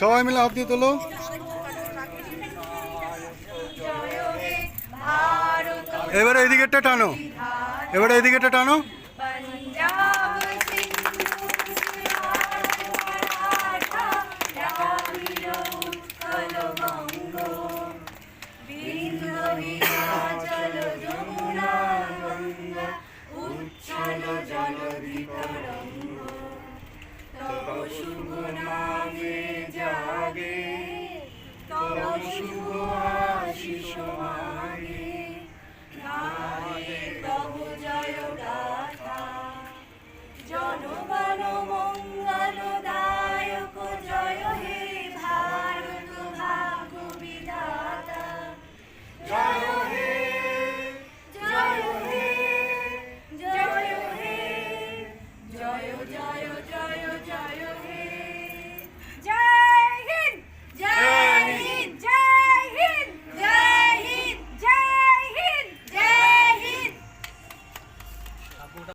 সবাই মিলে হাত দিয়ে তোলো। এবারে এদিকেরটা টানো। এবারে এদিকেরটা টানো। Yeah.